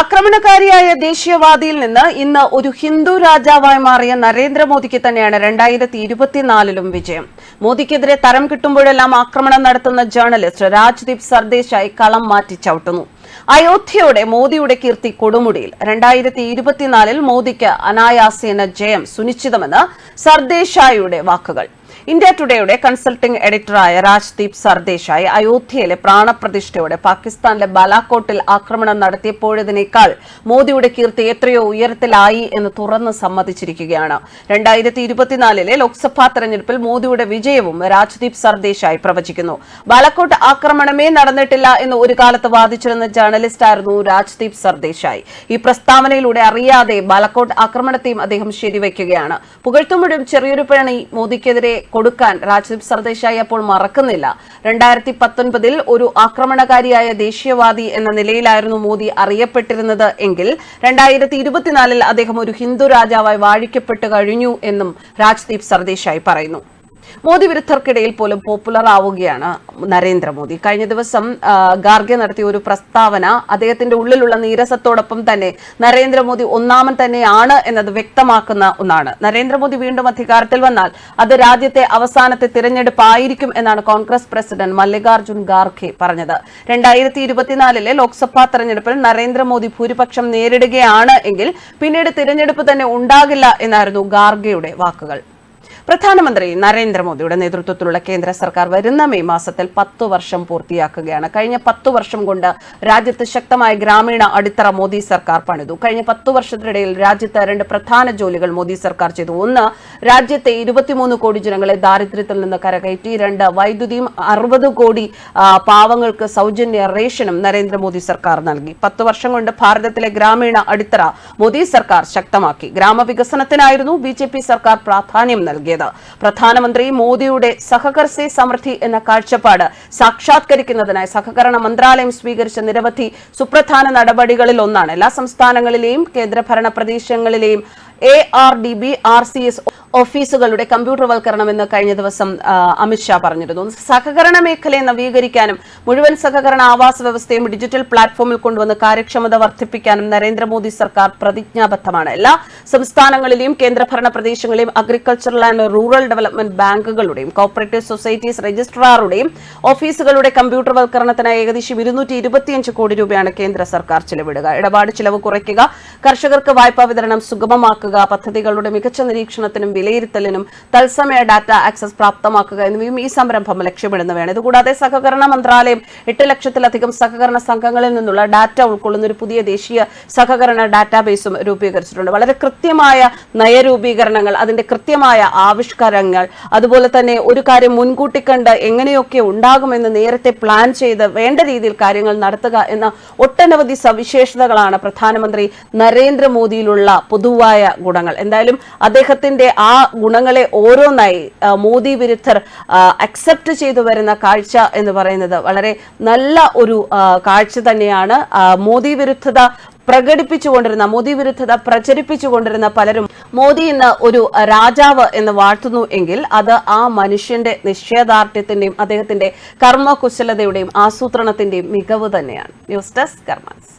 ആക്രമണകാരിയായ ദേശീയവാദിയിൽ നിന്ന് ഇന്ന് ഒരു ഹിന്ദു രാജാവായി മാറിയ നരേന്ദ്രമോദിക്ക് തന്നെയാണ് രണ്ടായിരത്തി ഇരുപത്തിനാലിലും വിജയം. മോദിക്കെതിരെ തരം കിട്ടുമ്പോഴെല്ലാം ആക്രമണം നടത്തുന്ന ജേർണലിസ്റ്റ് രാജ്ദീപ് സർദേശായി കളം മാറ്റി ചവിട്ടുന്നു. അയോധ്യയുടെ മോദിയുടെ കീർത്തി കൊടുമുടിയിൽ. രണ്ടായിരത്തി ഇരുപത്തിനാലിൽ മോദിക്ക് അനായാസേന ജയം സുനിശ്ചിതമെന്ന് സർദേശായിയുടെ വാക്കുകൾ. ഇന്ത്യ ടുഡേയുടെ കൺസൾട്ടിംഗ് എഡിറ്ററായ രാജ്ദീപ് സർദേശായി അയോധ്യയിലെ പ്രാണപ്രതിഷ്ഠയോടെ പാകിസ്ഥാനിലെ ബാലാക്കോട്ടിൽ ആക്രമണം നടത്തിയപ്പോഴതിനേക്കാൾ മോദിയുടെ കീർത്തി എത്രയോ ഉയരത്തിലായി എന്ന് തുറന്ന് സമ്മതിച്ചിരിക്കുകയാണ്. രണ്ടായിരത്തി ഇരുപത്തിനാലിലെ ലോക്സഭാ തെരഞ്ഞെടുപ്പിൽ മോദിയുടെ വിജയവും രാജ്ദീപ് സർദേശായി പ്രവചിക്കുന്നു. ബാലാക്കോട്ട് ആക്രമണമേ നടന്നിട്ടില്ല എന്ന് ഒരു കാലത്ത് വാദിച്ചിരുന്ന ജേർണലിസ്റ്റായിരുന്നു രാജ്ദീപ് സർദേശായി. ഈ പ്രസ്താവനയിലൂടെ അറിയാതെ ബാലക്കോട്ട് ആക്രമണത്തെയും അദ്ദേഹം ശരിവയ്ക്കുകയാണ് പുകഴ്ത്തുമ്പോഴും ചെറിയൊരു പണി മോദിക്കെതിരെ കൊടുക്കാൻ രാജ്ദീപ് സർദേശായി അപ്പോൾ മറക്കുന്നില്ല. രണ്ടായിരത്തി പത്തൊൻപതിൽ ഒരു ആക്രമണകാരിയായ ദേശീയവാദി എന്ന നിലയിലായിരുന്നു മോദി അറിയപ്പെട്ടിരുന്നത് എങ്കിൽ രണ്ടായിരത്തി ഇരുപത്തിനാലിൽ അദ്ദേഹം ഒരു ഹിന്ദു രാജാവായി വാഴിക്കപ്പെട്ടു കഴിഞ്ഞു എന്നും രാജ്ദീപ് സർദേശായി പറയുന്നു. മോദി വിരുദ്ധർക്കിടയിൽ പോലും പോപ്പുലർ ആവുകയാണ് നരേന്ദ്രമോദി. കഴിഞ്ഞ ദിവസം ഗാർഗെ നടത്തിയ ഒരു പ്രസ്താവന അദ്ദേഹത്തിന്റെ ഉള്ളിലുള്ള നീരസത്തോടൊപ്പം തന്നെ നരേന്ദ്രമോദി ഒന്നാമൻ തന്നെയാണ് എന്നത് വ്യക്തമാക്കുന്ന ഒന്നാണ്. നരേന്ദ്രമോദി വീണ്ടും അധികാരത്തിൽ വന്നാൽ അത് രാജ്യത്തെ അവസാനത്തെ തിരഞ്ഞെടുപ്പായിരിക്കും എന്നാണ് കോൺഗ്രസ് പ്രസിഡന്റ് മല്ലികാർജുൻ ഖാർഖെ പറഞ്ഞത്. രണ്ടായിരത്തി ഇരുപത്തിനാലിലെ ലോക്സഭാ തെരഞ്ഞെടുപ്പിൽ നരേന്ദ്രമോദി ഭൂരിപക്ഷം നേരിടുകയാണ് എങ്കിൽ പിന്നീട് തിരഞ്ഞെടുപ്പ് തന്നെ ഉണ്ടാകില്ല എന്നായിരുന്നു ഖാർഗെയുടെ വാക്കുകൾ. പ്രധാനമന്ത്രി നരേന്ദ്രമോദിയുടെ നേതൃത്വത്തിലുള്ള കേന്ദ്ര സർക്കാർ വരുന്ന മെയ് മാസത്തിൽ പത്ത് വർഷം പൂർത്തിയാക്കുകയാണ്. കഴിഞ്ഞ പത്തു വർഷം കൊണ്ട് രാജ്യത്ത് ശക്തമായ ഗ്രാമീണ അടിത്തറ മോദി സർക്കാർ പണിതു. കഴിഞ്ഞ പത്തു വർഷത്തിനിടയിൽ രാജ്യത്ത് രണ്ട് പ്രധാന ജോലികൾ മോദി സർക്കാർ ചെയ്തു. ഒന്ന് രാജ്യത്തെ ഇരുപത്തിമൂന്ന് കോടി ജനങ്ങളെ ദാരിദ്ര്യത്തിൽ നിന്ന് കരകയറ്റി. രണ്ട് വൈദ്യുതിയും അറുപത് കോടി പാവങ്ങൾക്ക് സൗജന്യ റേഷനും നരേന്ദ്രമോദി സർക്കാർ നൽകി. പത്ത് വർഷം കൊണ്ട് ഭാരതത്തിലെ ഗ്രാമീണ അടിത്തറ മോദി സർക്കാർ ശക്തമാക്കി. ഗ്രാമവികസനത്തിനായിരുന്നു ബി സർക്കാർ പ്രാധാന്യം നൽകിയത്. പ്രധാനമന്ത്രി മോദിയുടെ സഹകർ സേ സമൃദ്ധി എന്ന കാഴ്ചപ്പാട് സാക്ഷാത്കരിക്കുന്നതിനായി സഹകരണ മന്ത്രാലയം സ്വീകരിച്ച നിരവധി സുപ്രധാന നടപടികളിൽ ഒന്നാണ്. എല്ലാ സംസ്ഥാനങ്ങളിലെയും കേന്ദ്രഭരണ പ്രദേശങ്ങളിലെയും A R D B R C S ഓഫീസുകളുടെ കമ്പ്യൂട്ടർവൽക്കരണമെന്ന് കഴിഞ്ഞ ദിവസം അമിത്ഷാ പറഞ്ഞിരുന്നു. സഹകരണ മേഖലയെ നവീകരിക്കാനും മുഴുവൻ സഹകരണ ആവാസ വ്യവസ്ഥയും ഡിജിറ്റൽ പ്ലാറ്റ്ഫോമിൽ കൊണ്ടുവന്ന് കാര്യക്ഷമത വർദ്ധിപ്പിക്കാനും നരേന്ദ്രമോദി സർക്കാർ പ്രതിജ്ഞാബദ്ധമാണ്. എല്ലാ സംസ്ഥാനങ്ങളിലെയും കേന്ദ്രഭരണ പ്രദേശങ്ങളിലെയും അഗ്രികൾച്ചറൽ ആൻഡ് റൂറൽ ഡെവലപ്മെന്റ് ബാങ്കുകളുടെയും കോപ്പറേറ്റീവ് സൊസൈറ്റീസ് രജിസ്ട്രാറുടെയും ഓഫീസുകളുടെ കമ്പ്യൂട്ടർവൽക്കരണത്തിനായി ഏകദേശം ഇരുന്നൂറ്റി കോടി രൂപയാണ് കേന്ദ്ര സർക്കാർ ചെലവിടുക. ഇടപാട് ചെലവ് കുറയ്ക്കുക കർഷകർക്ക് വായ്പാ വിതരണം സുഗമമാക്കുക പദ്ധതികളുടെ മികച്ച നിരീക്ഷണത്തിനും വിലയിരുത്തലിനും തത്സമയ ഡാറ്റ ആക്സസ് പ്രാപ്തമാക്കുക എന്നിവയും ഈ സംരംഭം ലക്ഷ്യമിടുന്നവയാണ്. ഇതുകൂടാതെ സഹകരണ മന്ത്രാലയം എട്ട് ലക്ഷത്തിലധികം സഹകരണ സംഘങ്ങളിൽ നിന്നുള്ള ഡാറ്റ ഉൾക്കൊള്ളുന്ന ഒരു പുതിയ ദേശീയ സഹകരണ ഡാറ്റാബേസും രൂപീകരിച്ചിട്ടുണ്ട്. വളരെ കൃത്യമായ നയരൂപീകരണങ്ങൾ അതിന്റെ കൃത്യമായ ആവിഷ്കാരങ്ങൾ അതുപോലെ തന്നെ ഒരു കാര്യം മുൻകൂട്ടി കണ്ട് എങ്ങനെയൊക്കെ ഉണ്ടാകുമെന്ന് നേരത്തെ പ്ലാൻ ചെയ്ത് വേണ്ട രീതിയിൽ കാര്യങ്ങൾ നടത്തുക എന്ന ഒട്ടനവധി സവിശേഷതകളാണ് പ്രധാനമന്ത്രി നരേന്ദ്രമോദിയിലുള്ള പൊതുവായ ഗുണങ്ങൾ. എന്തായാലും അദ്ദേഹത്തിന്റെ ആ ഗുണങ്ങളെ ഓരോന്നായി മോദി വിരുദ്ധർ അക്സെപ്റ്റ് ചെയ്തു വരുന്ന കാഴ്ച എന്ന് പറയുന്നത് വളരെ നല്ല ഒരു കാഴ്ച തന്നെയാണ്. മോദി വിരുദ്ധത പ്രകടിപ്പിച്ചുകൊണ്ടിരുന്ന മോദി വിരുദ്ധത പ്രചരിപ്പിച്ചുകൊണ്ടിരുന്ന പലരും മോദി ഇന്ന് ഒരു രാജാവ് എന്ന് വാഴ്ത്തുന്നു എങ്കിൽ അത് ആ മനുഷ്യന്റെ നിശ്ചയദാർഢ്യത്തിന്റെയും അദ്ദേഹത്തിന്റെ കർമ്മകുശലതയുടെയും ആസൂത്രണത്തിന്റെയും മികവ് തന്നെയാണ്. News desk കർമാൻസ്.